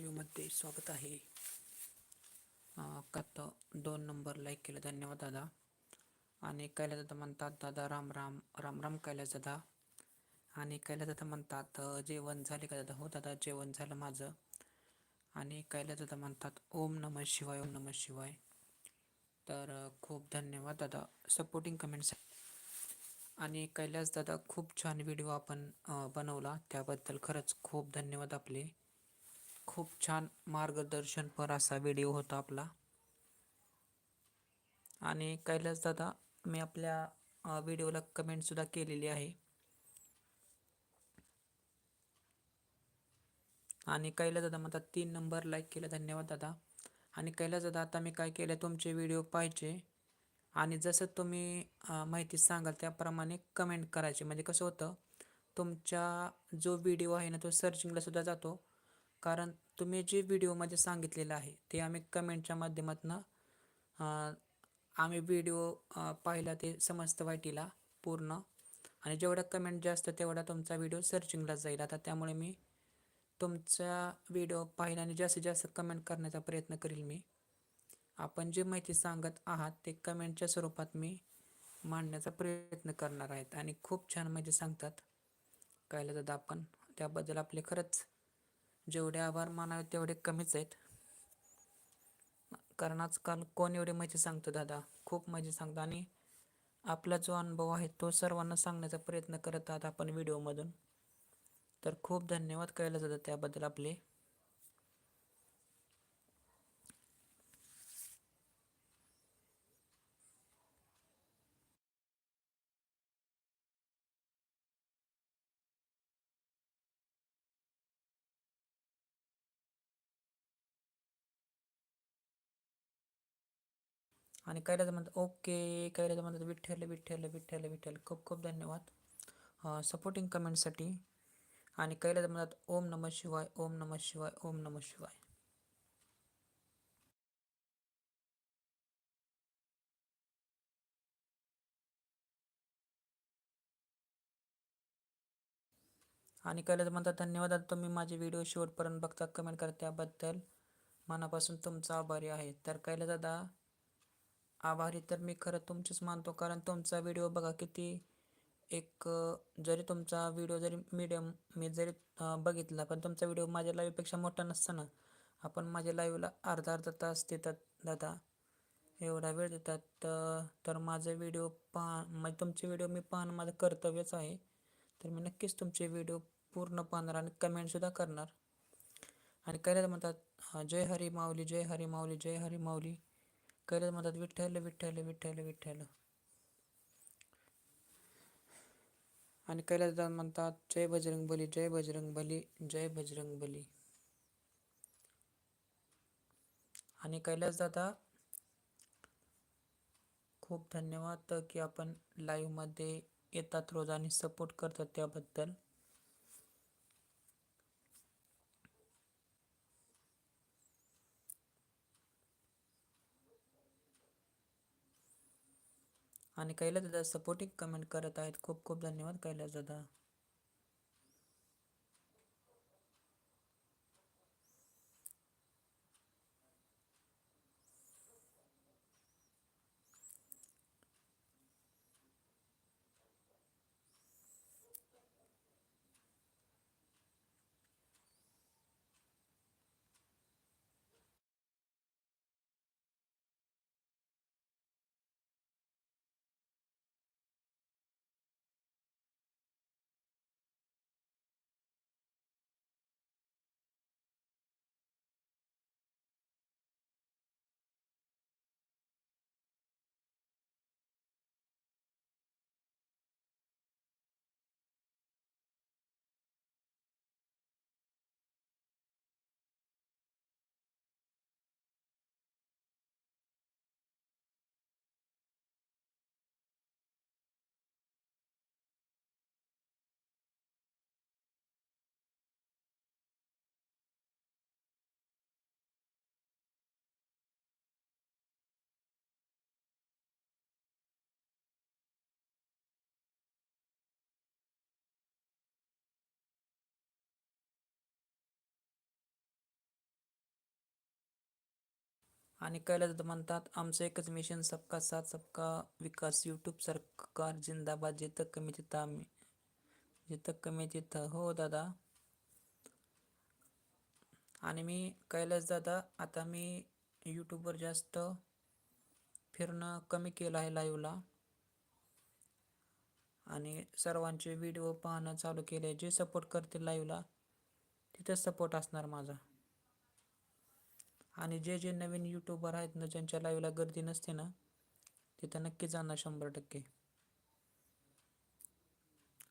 लाईव्हमध्ये स्वागत आहे. कत दोन नंबर लाईक केलं धन्यवाद दादा. आणि कैलास दादा म्हणतात दादा राम राम राम राम कैलास दादा. आणि कैलास दादा म्हणतात जेवण झाले का दादा? हो दादा जेवण झालं माझं. आणि कैलास दादा म्हणतात ओम नम शिवाय ओम नम शिवाय. तर खूप धन्यवाद दादा. सपोर्टिंग कमेंट्स आणि कैलास दादा खूप छान व्हिडिओ आपण बनवला. त्याबद्दल खरंच खूप धन्यवाद आपले. खूप छान मार्गदर्शनपर असा व्हिडिओ होता आपला. आणि कैलास दादा मी आपल्या व्हिडिओला कमेंटसुद्धा केलेली आहे. आणि कैलास दादा म्हणतात तीन नंबर लाईक केलं धन्यवाद दादा. आणि कैलास दादा आता मी काय केलं तुमचे व्हिडिओ पाहिजे आणि जसं तुम्ही माहिती सांगाल त्याप्रमाणे कमेंट करायचे. म्हणजे कसं होतं तुमच्या जो व्हिडिओ आहे ना तो सर्चिंगला सुद्धा जातो. कारण तुम्ही जे व्हिडिओमध्ये सांगितलेलं आहे ते आम्ही कमेंटच्या माध्यमातून आम्ही व्हिडिओ पाहिला ते समजतं वाईटीला पूर्ण. आणि जेवढा कमेंट जास्त तेवढा तुमचा व्हिडिओ सर्चिंगला जाईल. आता त्यामुळे मी तुमचा व्हिडिओ पाहिला आणि जास्तीत जास्त कमेंट करण्याचा प्रयत्न करील मी. आपण जे माहिती सांगत आहात ते कमेंटच्या स्वरूपात मी मांडण्याचा प्रयत्न करणार आहेत. आणि खूप छान माहिती सांगतात. कायला दादा आपण त्याबद्दल आपले खरंच जेवढे आभार मानावे तेवढे कमीच आहेत. कारण आजकाल कोण एवढे माहिती सांगतं दादा? खूप मजे सांगतं. आणि आपला जो अनुभव आहे तो सर्वांना सांगण्याचा प्रयत्न करत आहात आपण व्हिडिओमधून. तर खूप धन्यवाद कळलं जातं त्याबद्दल आपले. आणि कैलास म्हणतात ओके. कैलास म्हणतात विठ्ठल विठ्ठल विठ्ठल विठ्ठल. खूप खूप धन्यवाद. सपोर्टिंग कमेंटसाठी आणि कैलास म्हणतात ओम नम शिवाय ओम नम शिवाय ओम नम शिवाय. आणि कैलास म्हणतात धन्यवाद तुम्ही माझे व्हिडिओ शेवटपर्यंत बघता कमेंट करत्याबद्दल. मनापासून तुमचा आभारी आहे. तर कैलास दादा आभारी तर मी खरं तुमचेच मानतो कारण तुमचा व्हिडिओ बघा किती एक जरी तुमचा व्हिडिओ जरी मीडियम मी जरी बघितला पण तुमचा व्हिडिओ माझ्या लाईव्हपेक्षा मोठा नसताना आपण माझ्या लाईव्हला अर्धा अर्धा तास देतात दादा. एवढा वेळ देतात तर माझा व्हिडिओ पाह म्हणजे तुमचे व्हिडिओ मी पाहणं माझं कर्तव्यच आहे. तर मी नक्कीच तुमचे व्हिडिओ पूर्ण पाहणार आणि कमेंटसुद्धा करणार. आणि काय म्हणतात जय हरी माऊली जय हरी माऊली जय हरी माऊली. कैलास म्हणतात विठ्ठल विठ्ठल विठ्ठल विठ्ठल. आणि कैलास दादा म्हणतात जय बजरंग बली जय बजरंग बली जय बजरंग बली. आणि कैलास दादा खूप धन्यवाद की आपण लाईव्हमध्ये येतात रोज आणि सपोर्ट करतात त्याबद्दल. आणि कैलास दादा सपोर्टिंग कमेंट करत आहेत. खूप खूप धन्यवाद कैलास दादा आणि कैलास जातं म्हणतात आमचं एकच मिशन सबका साथ सबका विकास. यूट्यूब सरकार जिंदाबाद जिथं कमी तिथं आम्ही. जिथं कमी तिथं. हो दादा. आणि मी कैलास दादा आता मी यूट्यूबवर जास्त फिरणं कमी केलं आहे लाईव्हला आणि सर्वांचे व्हिडिओ पाहणं चालू केले जे सपोर्ट करतील लाईव्हला तिथं सपोर्ट असणार माझा. आणि जे जे नवीन यूट्यूबर आहेत ना ज्यांच्या लाईव्हला गर्दी नसते ना तिथं नक्की जाणार शंभर टक्के.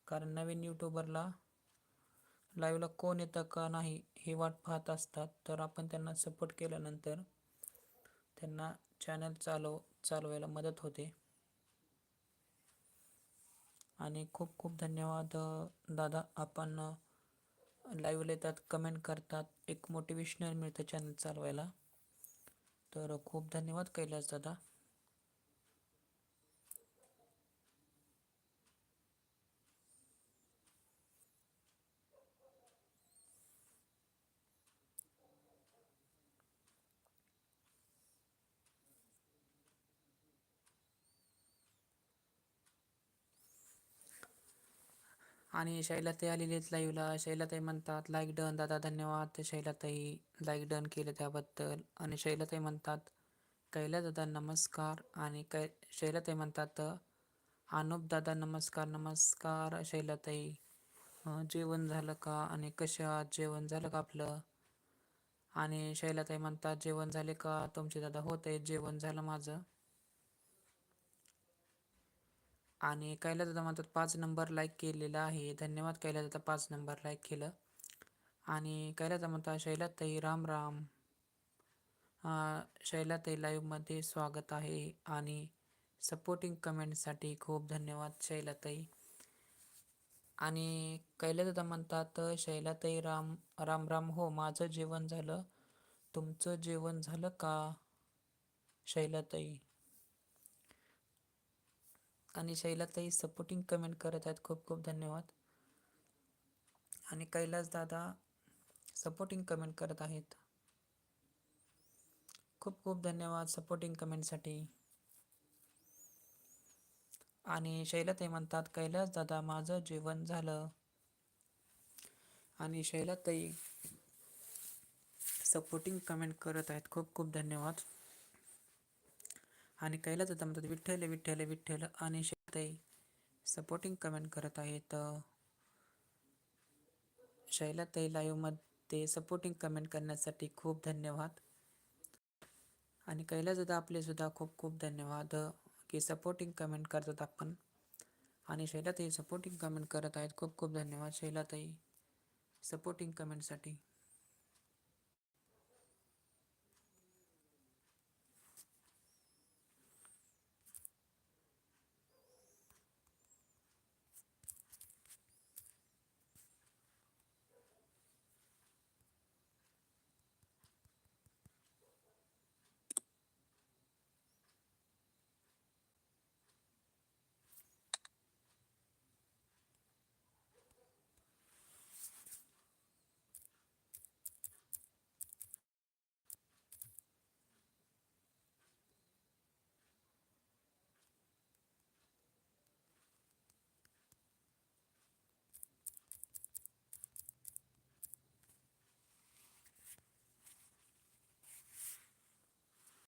कारण नवीन यूट्यूबरला लाईव्हला कोण येतं का नाही हे वाट पाहत असतात. तर आपण त्यांना सपोर्ट केल्यानंतर त्यांना चॅनल चालव चालवायला मदत होते. आणि खूप खूप धन्यवाद दादा. आपण लाईव्हला येतात कमेंट करतात. एक मोटिवेशनल मिळतं चॅनल चालवायला. तर खूप धन्यवाद कैलास दादा. आणि शैलाताई आलेली आहेत लाईव्हला शैलाताई म्हणतात लाईक डन दादा धन्यवाद. शैलाताई लाईक डन केले त्याबद्दल. आणि शैलाताई म्हणतात कैला दादा नमस्कार. आणि कै शैलाताई म्हणतात अनुप दादा नमस्कार नमस्कार. शैलाताई जेवण झालं का? आणि कशा जेवण झालं का आपलं? आणि शैलाताई म्हणतात जेवण झाले का? तुमचे दादा होत आहे जेवण झालं माझं. आणि कैला दादा म्हणतात पाच नंबर लाईक केलेला आहे. धन्यवाद कैला दादा पाच नंबर लाईक केलं. आणि कैला दादा म्हणतात शैलाताई राम राम. शैलाताई लाईव्हमध्ये स्वागत आहे. आणि सपोर्टिंग कमेंटसाठी खूप धन्यवाद शैलाताई. आणि कैला दादा म्हणतात शैलाताई राम राम राम. हो माझं जेवण झालं. तुमचं जेवण झालं का? शैलाताई. आणि शैलाताई सपोर्टिंग कमेंट करत आहेत. खूप खूप धन्यवाद. आणि कैलास दादा सपोर्टिंग कमेंट करत आहेत. खूप खूप धन्यवाद सपोर्टिंग कमेंटसाठी आणि शैलाताई म्हणतात कैलास दादा माझं जेवण झालं. आणि शैलाताई सपोर्टिंग कमेंट करत आहेत. खूप खूप धन्यवाद. आणि कैलास दादा म्हणतात विठ्ठल विठ्ठल विठ्ठल आणि शैलताई सपोर्टिंग कमेंट करत आहेत. शैलाताई लाईव्हमध्ये सपोर्टिंग कमेंट करण्यासाठी खूप धन्यवाद. आणि कैलास दादा आपले सुद्धा खूप खूप धन्यवाद की सपोर्टिंग कमेंट करतात आपण. आणि शैलाताई सपोर्टिंग कमेंट करत आहेत. खूप खूप धन्यवाद शैलाताई सपोर्टिंग कमेंटसाठी